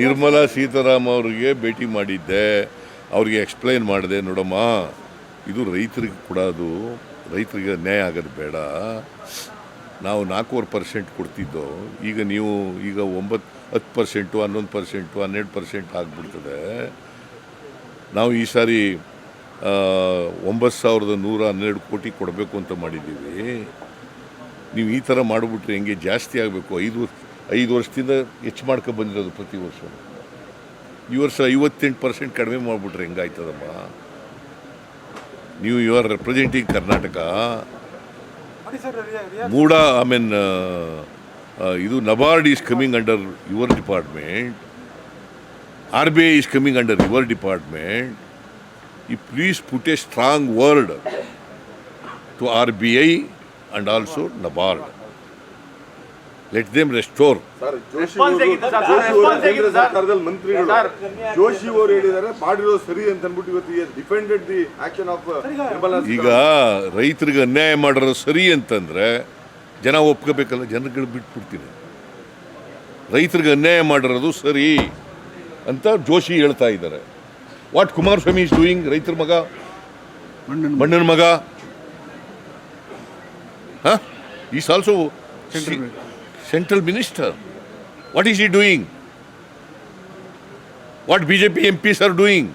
ನಿರ್ಮಲಾ ಸೀತಾರಾಮ್ ಅವರಿಗೆ ಭೇಟಿ ಮಾಡಿದ್ದೆ. ಅವ್ರಿಗೆ ಎಕ್ಸ್ಪ್ಲೈನ್ ಮಾಡಿದೆ, ನೋಡಮ್ಮ, ಇದು ರೈತರಿಗೆ ಕೊಡೋದು ರೈತರಿಗೆ ಅನ್ಯಾಯ ಆಗೋದು ಬೇಡ. ನಾವು ನಾಲ್ಕೂವರೆ ಪರ್ಸೆಂಟ್ ಕೊಡ್ತಿದ್ದೋ, ಈಗ ನೀವು, ಈಗ ಒಂಬತ್ತು ಹತ್ತು ಪರ್ಸೆಂಟು ಹನ್ನೊಂದು ಪರ್ಸೆಂಟು ಹನ್ನೆರಡು ಪರ್ಸೆಂಟ್ ಆಗಿಬಿಡ್ತದೆ. ನಾವು ಈ ಸಾರಿ ಒಂಬತ್ತು ಸಾವಿರದ ನೂರ ಹನ್ನೆರಡು ಕೋಟಿ ಕೊಡಬೇಕು ಅಂತ ಮಾಡಿದ್ದೀವಿ. ನೀವು ಈ ಥರ ಮಾಡಿಬಿಟ್ರೆ ಹೆಂಗೆ ಜಾಸ್ತಿ ಆಗಬೇಕು? ಐದು ಐದು ವರ್ಷದಿಂದ ಹೆಚ್ಚು ಮಾಡ್ಕೊ ಬಂದಿರೋದು ಪ್ರತಿ ವರ್ಷ. ಈ ವರ್ಷ ಐವತ್ತೆಂಟು ಪರ್ಸೆಂಟ್ ಕಡಿಮೆ ಮಾಡಿಬಿಟ್ರೆ ಹೆಂಗಾಯ್ತದಮ್ಮ? ನೀವು ಯು ಆರ್ ರೆಪ್ರೆಸೆಂಟಿಂಗ್ ಕರ್ನಾಟಕ. ಮೂಡ ಐ ಮೀನ್ ಇದು NABARD is coming under your department. R B I is coming under your department. ಈ please put a strong word to R B I and also NABARD. ಕೇಂದ್ರ them restore ಸರ್ಕಾರದಲ್ಲಿ ಮಂತ್ರಿಗಳು. Sir, Joshi ಅವರು ಹೇಳಿದ್ದಾರೆ ಮಾಡಿರೋ ಸರಿ ಅಂತ ಅಂದ್ಬಿಟ್ಟು ಇವತ್ತು ಡಿಫೆಂಡೆಡ್ ದಿ ಆಕ್ಷನ್ ಆಫ್ ಈಗ ರೈತರಿಗೆ ಅನ್ಯಾಯ ಮಾಡಿರೋದು ಸರಿ ಅಂತಂದ್ರೆ ಜನ ಒಪ್ಕೋಬೇಕಲ್ಲ ಜನಗಳು ಬಿಟ್ಬಿಡ್ತೀನಿ. ರೈತರಿಗೆ ಅನ್ಯಾಯ ಮಾಡಿರೋದು ಸರಿ ಅಂತ ಜೋಶಿ ಹೇಳ್ತಾ ಇದ್ದಾರೆ. ವಾಟ್ ಕುಮಾರಸ್ವಾಮಿ ಇಸ್ ಡೂಯಿಂಗ್ ರೈತರ ಮಗ? ಮಣ್ಣನ ಮಗ. Is also central minister what is he doing what B J P MPs are doing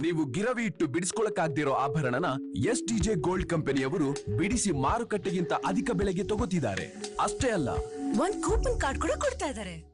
ನೀವು ಗಿರವಿ ಇಟ್ಟು ಬಿಡಿಸ್ಕೊಳಕ್ಕಾಗ್ದಿರೋ ಆಭರಣನ ಎಸ್ ಟಿಜೆ ಗೋಲ್ಡ್ ಕಂಪನಿಯವರು ಬಿಡಿಸಿ ಮಾರುಕಟ್ಟೆಗಿಂತ ಅಧಿಕ ಬೆಲೆಗೆ ತಗೋತಿದ್ದಾರೆ. ಅಷ್ಟೇ ಅಲ್ಲ. ಒಂದ್ ಕೂಪನ್ ಕಾರ್ಡ್ ಕೂಡ ಕೊಡ್ತಾ ಇದಾರೆ